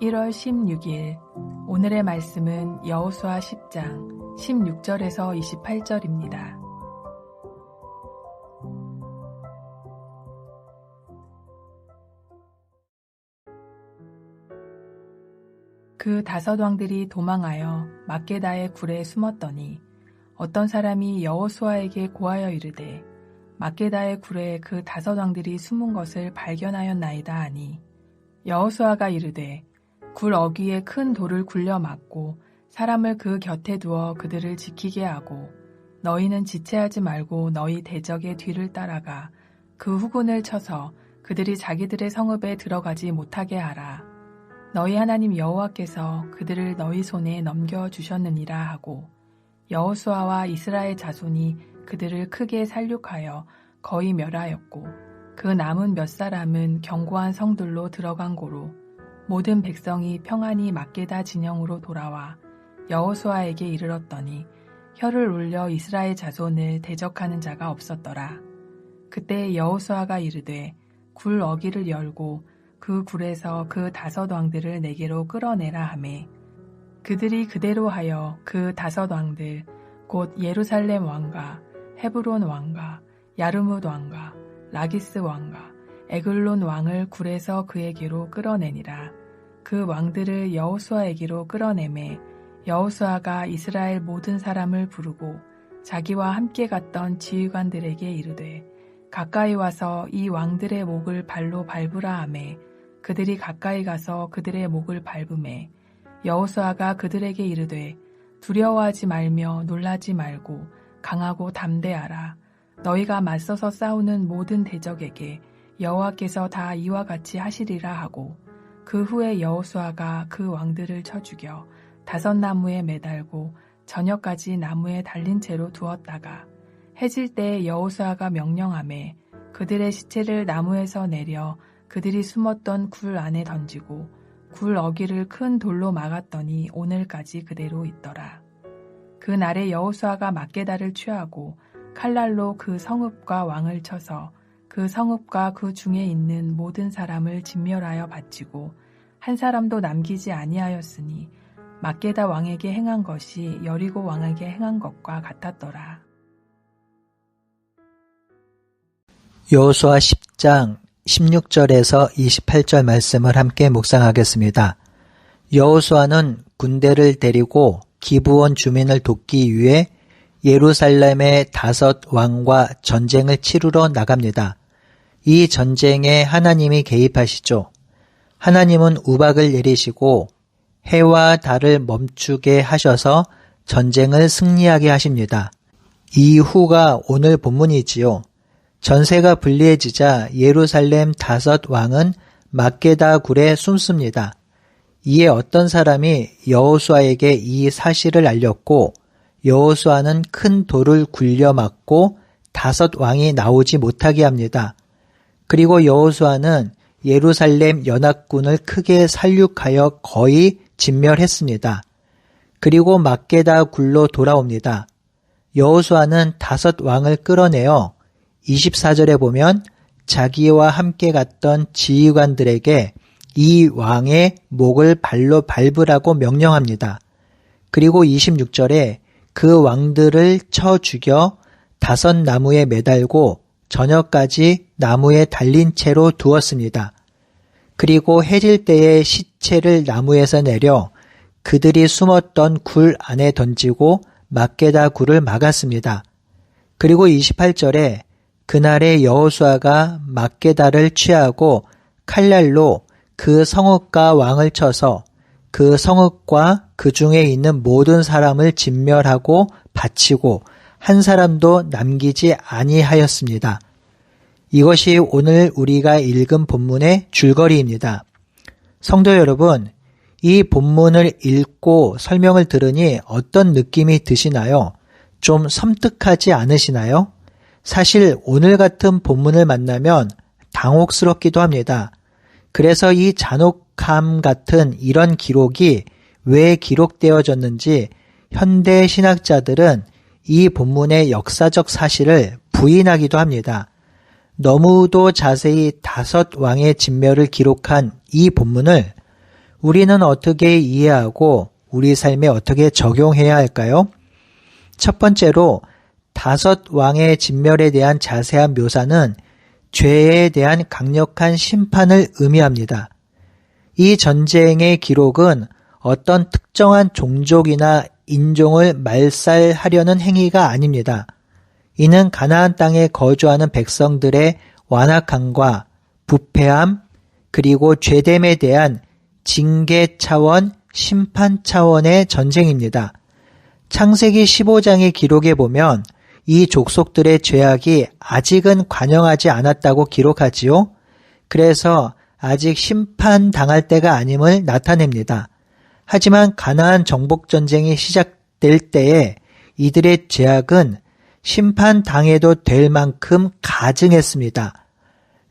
1월 16일 오늘의 말씀은 여호수아 10장 16절에서 28절입니다. 그 다섯 왕들이 도망하여 막게다의 굴에 숨었더니 어떤 사람이 여호수아에게 고하여 이르되 막게다의 굴에 그 다섯 왕들이 숨은 것을 발견하였나이다 하니 여호수아가 이르되 굴 어귀에 큰 돌을 굴려 막고 사람을 그 곁에 두어 그들을 지키게 하고 너희는 지체하지 말고 너희 대적의 뒤를 따라가 그 후군을 쳐서 그들이 자기들의 성읍에 들어가지 못하게 하라. 너희 하나님 여호와께서 그들을 너희 손에 넘겨 주셨느니라 하고 여호수아와 이스라엘 자손이 그들을 크게 살육하여 거의 멸하였고 그 남은 몇 사람은 견고한 성들로 들어간 고로 모든 백성이 평안히 막게다 진영으로 돌아와 여호수아에게 이르렀더니 혀를 올려 이스라엘 자손을 대적하는 자가 없었더라. 그때 여호수아가 이르되 굴 어기를 열고 그 굴에서 그 다섯 왕들을 내게로 끌어내라 하매 그들이 그대로 하여 그 다섯 왕들 곧 예루살렘 왕과 헤브론 왕과 야르뭇 왕과 라기스 왕과 에글론 왕을 굴에서 그에게로 끌어내니라. 그 왕들을 여호수아에게로 끌어내매 여호수아가 이스라엘 모든 사람을 부르고 자기와 함께 갔던 지휘관들에게 이르되 가까이 와서 이 왕들의 목을 발로 밟으라 하매 그들이 가까이 가서 그들의 목을 밟음에 여호수아가 그들에게 이르되 두려워하지 말며 놀라지 말고 강하고 담대하라. 너희가 맞서서 싸우는 모든 대적에게 여호와께서 다 이와 같이 하시리라 하고 그 후에 여호수아가 그 왕들을 쳐 죽여 다섯 나무에 매달고 저녁까지 나무에 달린 채로 두었다가 해질 때 여호수아가 명령함에 그들의 시체를 나무에서 내려 그들이 숨었던 굴 안에 던지고 굴 어기를 큰 돌로 막았더니 오늘까지 그대로 있더라. 그 날에 여호수아가 막게다를 취하고 칼날로 그 성읍과 왕을 쳐서 그 성읍과 그 중에 있는 모든 사람을 진멸하여 바치고 한 사람도 남기지 아니하였으니 막게다 왕에게 행한 것이 여리고 왕에게 행한 것과 같았더라. 여호수아 10장 16절에서 28절 말씀을 함께 묵상하겠습니다. 여호수아는 군대를 데리고 기부원 주민을 돕기 위해 예루살렘의 다섯 왕과 전쟁을 치르러 나갑니다. 이 전쟁에 하나님이 개입하시죠. 하나님은 우박을 내리시고 해와 달을 멈추게 하셔서 전쟁을 승리하게 하십니다. 이후가 오늘 본문이지요. 전세가 불리해지자 예루살렘 다섯 왕은 막게다 굴에 숨습니다. 이에 어떤 사람이 여호수아에게 이 사실을 알렸고 여호수아는 큰 돌을 굴려 막고 다섯 왕이 나오지 못하게 합니다. 그리고 여호수아는 예루살렘 연합군을 크게 살육하여 거의 진멸했습니다. 그리고 막게다 굴로 돌아옵니다. 여호수아는 다섯 왕을 끌어내어 24절에 보면 자기와 함께 갔던 지휘관들에게 이 왕의 목을 발로 밟으라고 명령합니다. 그리고 26절에 그 왕들을 쳐 죽여 다섯 나무에 매달고 저녁까지 나무에 달린 채로 두었습니다. 그리고 해질 때에 시체를 나무에서 내려 그들이 숨었던 굴 안에 던지고 막게다 굴을 막았습니다. 그리고 28절에 그날의 여호수아가 막게다를 취하고 칼날로 그 성읍과 왕을 쳐서 그 성읍과 그 중에 있는 모든 사람을 진멸하고 바치고 한 사람도 남기지 아니하였습니다. 이것이 오늘 우리가 읽은 본문의 줄거리입니다. 성도 여러분, 이 본문을 읽고 설명을 들으니 어떤 느낌이 드시나요? 좀 섬뜩하지 않으시나요? 사실 오늘 같은 본문을 만나면 당혹스럽기도 합니다. 그래서 이 잔혹함 같은 이런 기록이 왜 기록되어졌는지 현대 신학자들은 이 본문의 역사적 사실을 부인하기도 합니다. 너무도 자세히 다섯 왕의 진멸을 기록한 이 본문을 우리는 어떻게 이해하고 우리 삶에 어떻게 적용해야 할까요? 첫 번째로 다섯 왕의 진멸에 대한 자세한 묘사는 죄에 대한 강력한 심판을 의미합니다. 이 전쟁의 기록은 어떤 특정한 종족이나 인종을 말살하려는 행위가 아닙니다. 이는 가나안 땅에 거주하는 백성들의 완악함과 부패함 그리고 죄됨에 대한 징계 차원, 심판 차원의 전쟁입니다. 창세기 15장의 기록에 보면 이 족속들의 죄악이 아직은 관영하지 않았다고 기록하지요. 그래서 아직 심판 당할 때가 아님을 나타냅니다. 하지만 가나안 정복 전쟁이 시작될 때에 이들의 죄악은 심판 당해도 될 만큼 가증했습니다.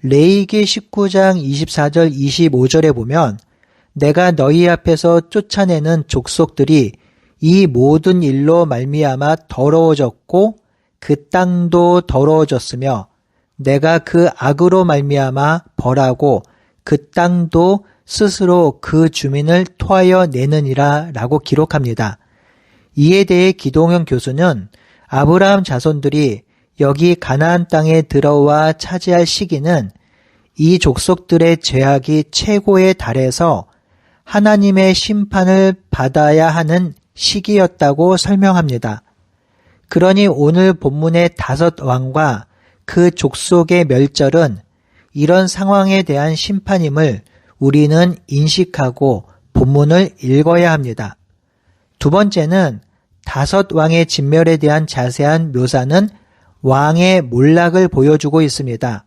레이기 19장 24절 25절에 보면 내가 너희 앞에서 쫓아내는 족속들이 이 모든 일로 말미암아 더러워졌고 그 땅도 더러워졌으며 내가 그 악으로 말미암아 벌하고 그 땅도 스스로 그 주민을 토하여 내느니라 라고 기록합니다. 이에 대해 기동현 교수는 아브라함 자손들이 여기 가나안 땅에 들어와 차지할 시기는 이 족속들의 죄악이 최고에 달해서 하나님의 심판을 받아야 하는 시기였다고 설명합니다. 그러니 오늘 본문의 다섯 왕과 그 족속의 멸절은 이런 상황에 대한 심판임을 우리는 인식하고 본문을 읽어야 합니다. 두 번째는 다섯 왕의 진멸에 대한 자세한 묘사는 왕의 몰락을 보여주고 있습니다.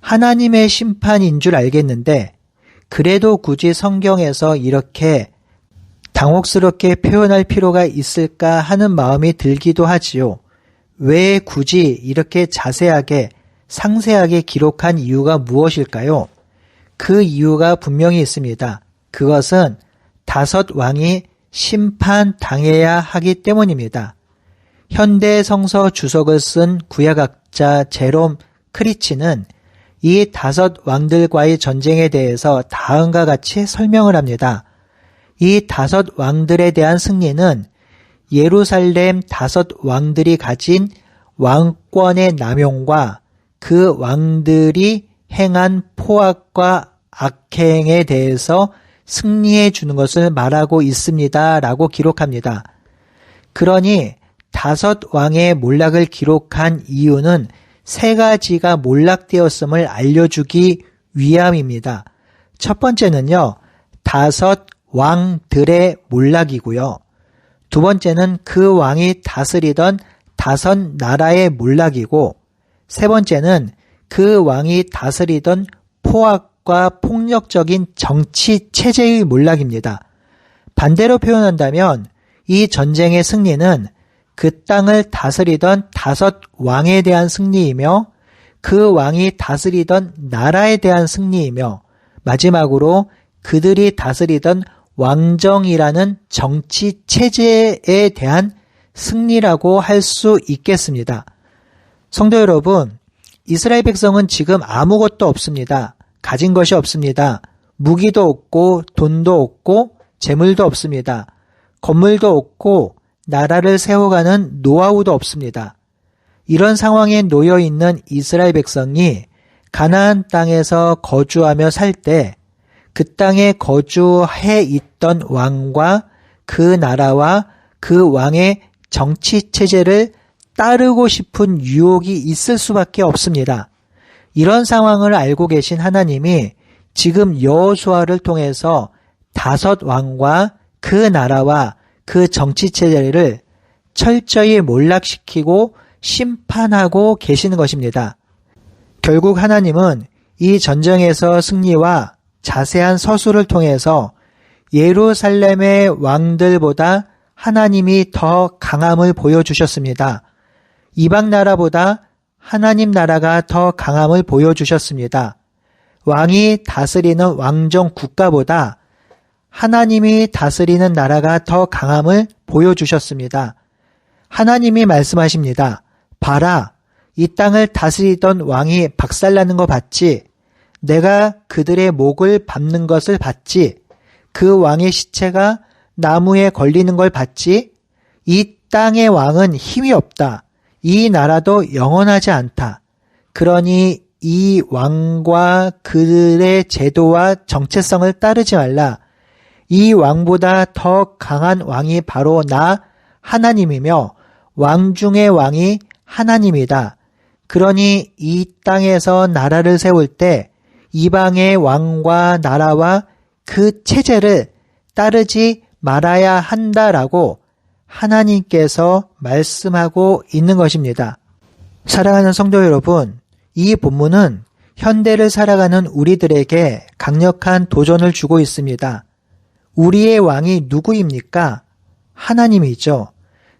하나님의 심판인 줄 알겠는데 그래도 굳이 성경에서 이렇게 당혹스럽게 표현할 필요가 있을까 하는 마음이 들기도 하지요. 왜 굳이 이렇게 자세하게 상세하게 기록한 이유가 무엇일까요? 그 이유가 분명히 있습니다. 그것은 다섯 왕이 심판 당해야 하기 때문입니다. 현대 성서 주석을 쓴 구약학자 제롬 크리치는 이 다섯 왕들과의 전쟁에 대해서 다음과 같이 설명을 합니다. 이 다섯 왕들에 대한 승리는 예루살렘 다섯 왕들이 가진 왕권의 남용과 그 왕들이 행한 포악과 악행에 대해서 승리해 주는 것을 말하고 있습니다. 라고 기록합니다. 그러니 다섯 왕의 몰락을 기록한 이유는 세 가지가 몰락되었음을 알려주기 위함입니다. 첫 번째는요, 다섯 왕들의 몰락이고요. 두 번째는 그 왕이 다스리던 다섯 나라의 몰락이고, 세 번째는 그 왕이 다스리던 포악 과 폭력적인 정치 체제의 몰락입니다. 반대로 표현한다면 이 전쟁의 승리는 그 땅을 다스리던 다섯 왕에 대한 승리이며 그 왕이 다스리던 나라에 대한 승리이며 마지막으로 그들이 다스리던 왕정이라는 정치 체제에 대한 승리라고 할 수 있겠습니다. 성도 여러분, 이스라엘 백성은 지금 아무것도 없습니다. 가진 것이 없습니다. 무기도 없고 돈도 없고 재물도 없습니다. 건물도 없고 나라를 세워가는 노하우도 없습니다. 이런 상황에 놓여 있는 이스라엘 백성이 가나안 땅에서 거주하며 살 때 그 땅에 거주해 있던 왕과 그 나라와 그 왕의 정치 체제를 따르고 싶은 유혹이 있을 수밖에 없습니다. 이런 상황을 알고 계신 하나님이 지금 여호수아를 통해서 다섯 왕과 그 나라와 그 정치 체제를 철저히 몰락시키고 심판하고 계시는 것입니다. 결국 하나님은 이 전쟁에서 승리와 자세한 서술을 통해서 예루살렘의 왕들보다 하나님이 더 강함을 보여주셨습니다. 이방 나라보다 하나님 나라가 더 강함을 보여주셨습니다. 왕이 다스리는 왕정 국가보다 하나님이 다스리는 나라가 더 강함을 보여주셨습니다. 하나님이 말씀하십니다. 봐라, 이 땅을 다스리던 왕이 박살나는 거 봤지? 내가 그들의 목을 밟는 것을 봤지? 그 왕의 시체가 나무에 걸리는 걸 봤지? 이 땅의 왕은 힘이 없다. 이 나라도 영원하지 않다. 그러니 이 왕과 그들의 제도와 정체성을 따르지 말라. 이 왕보다 더 강한 왕이 바로 나 하나님이며 왕 중의 왕이 하나님이다. 그러니 이 땅에서 나라를 세울 때 이방의 왕과 나라와 그 체제를 따르지 말아야 한다라고 하나님께서 말씀하고 있는 것입니다. 사랑하는 성도 여러분, 이 본문은 현대를 살아가는 우리들에게 강력한 도전을 주고 있습니다. 우리의 왕이 누구입니까? 하나님이죠.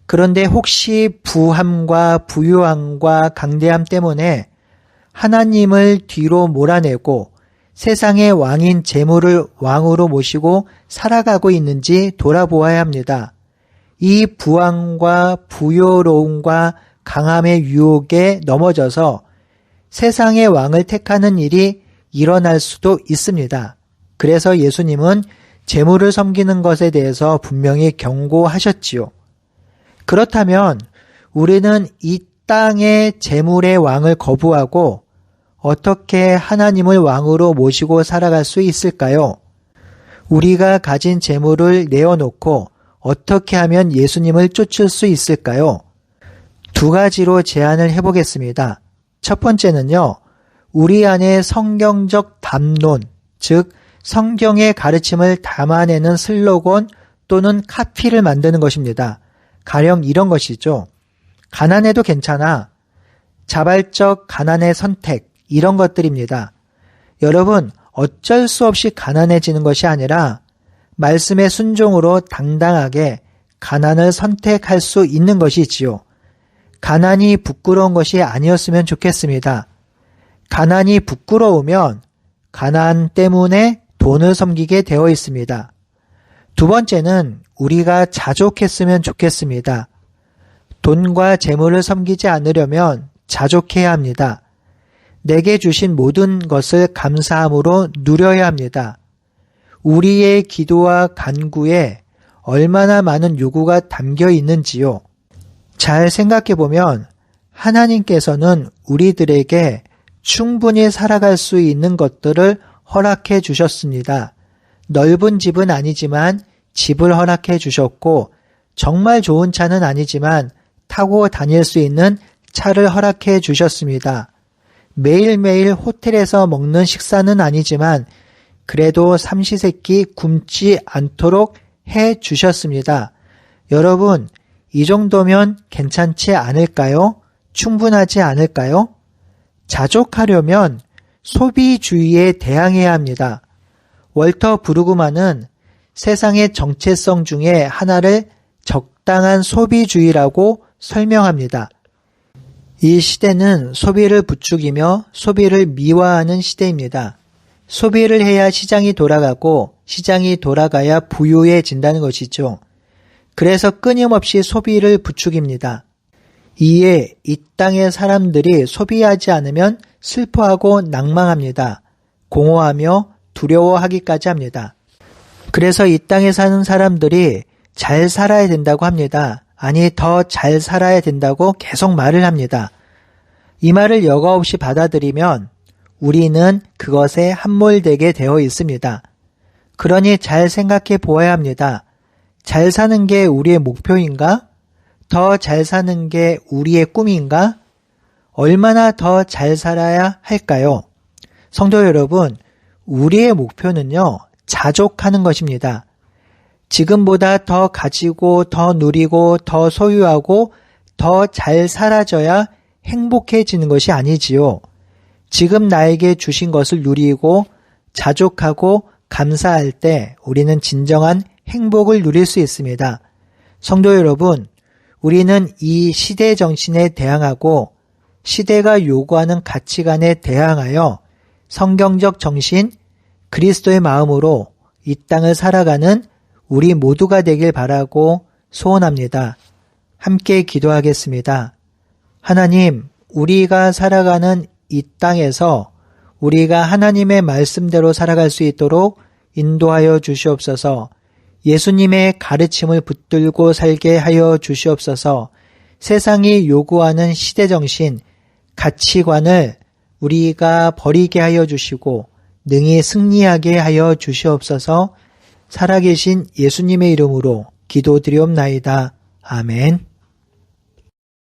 그런데 혹시 부함과 부유함과 강대함 때문에 하나님을 뒤로 몰아내고 세상의 왕인 재물을 왕으로 모시고 살아가고 있는지 돌아보아야 합니다. 이 부왕과 부요로움과 강함의 유혹에 넘어져서 세상의 왕을 택하는 일이 일어날 수도 있습니다. 그래서 예수님은 재물을 섬기는 것에 대해서 분명히 경고하셨지요. 그렇다면 우리는 이 땅의 재물의 왕을 거부하고 어떻게 하나님을 왕으로 모시고 살아갈 수 있을까요? 우리가 가진 재물을 내어놓고 어떻게 하면 예수님을 쫓을 수 있을까요? 두 가지로 제안을 해보겠습니다. 첫 번째는요, 우리 안에 성경적 담론, 즉, 성경의 가르침을 담아내는 슬로건 또는 카피를 만드는 것입니다. 가령 이런 것이죠. 가난해도 괜찮아. 자발적 가난의 선택, 이런 것들입니다. 여러분, 어쩔 수 없이 가난해지는 것이 아니라 말씀의 순종으로 당당하게 가난을 선택할 수 있는 것이지요. 가난이 부끄러운 것이 아니었으면 좋겠습니다. 가난이 부끄러우면 가난 때문에 돈을 섬기게 되어 있습니다. 두 번째는 우리가 자족했으면 좋겠습니다. 돈과 재물을 섬기지 않으려면 자족해야 합니다. 내게 주신 모든 것을 감사함으로 누려야 합니다. 우리의 기도와 간구에 얼마나 많은 요구가 담겨 있는지요. 잘 생각해 보면 하나님께서는 우리들에게 충분히 살아갈 수 있는 것들을 허락해 주셨습니다. 넓은 집은 아니지만 집을 허락해 주셨고 정말 좋은 차는 아니지만 타고 다닐 수 있는 차를 허락해 주셨습니다. 매일매일 호텔에서 먹는 식사는 아니지만 그래도 삼시세끼 굶지 않도록 해 주셨습니다. 여러분, 이 정도면 괜찮지 않을까요? 충분하지 않을까요? 자족하려면 소비주의에 대항해야 합니다. 월터 브루그만은 세상의 정체성 중에 하나를 적당한 소비주의라고 설명합니다. 이 시대는 소비를 부추기며 소비를 미화하는 시대입니다. 소비를 해야 시장이 돌아가고 시장이 돌아가야 부유해진다는 것이죠. 그래서 끊임없이 소비를 부추깁니다. 이에 이 땅의 사람들이 소비하지 않으면 슬퍼하고 낭망합니다. 공허하며 두려워하기까지 합니다. 그래서 이 땅에 사는 사람들이 잘 살아야 된다고 합니다. 아니, 더 잘 살아야 된다고 계속 말을 합니다. 이 말을 여과 없이 받아들이면 우리는 그것에 함몰되게 되어 있습니다. 그러니 잘 생각해 보아야 합니다. 잘 사는 게 우리의 목표인가? 더 잘 사는 게 우리의 꿈인가? 얼마나 더 잘 살아야 할까요? 성도 여러분, 우리의 목표는요, 자족하는 것입니다. 지금보다 더 가지고, 더 누리고, 더 소유하고, 더 잘 살아져야 행복해지는 것이 아니지요. 지금 나에게 주신 것을 누리고, 자족하고, 감사할 때 우리는 진정한 행복을 누릴 수 있습니다. 성도 여러분, 우리는 이 시대 정신에 대항하고 시대가 요구하는 가치관에 대항하여 성경적 정신, 그리스도의 마음으로 이 땅을 살아가는 우리 모두가 되길 바라고 소원합니다. 함께 기도하겠습니다. 하나님, 우리가 살아가는 이 땅에서 우리가 하나님의 말씀대로 살아갈 수 있도록 인도하여 주시옵소서 예수님의 가르침을 붙들고 살게 하여 주시옵소서 세상이 요구하는 시대정신, 가치관을 우리가 버리게 하여 주시고 능히 승리하게 하여 주시옵소서 살아계신 예수님의 이름으로 기도드리옵나이다. 아멘.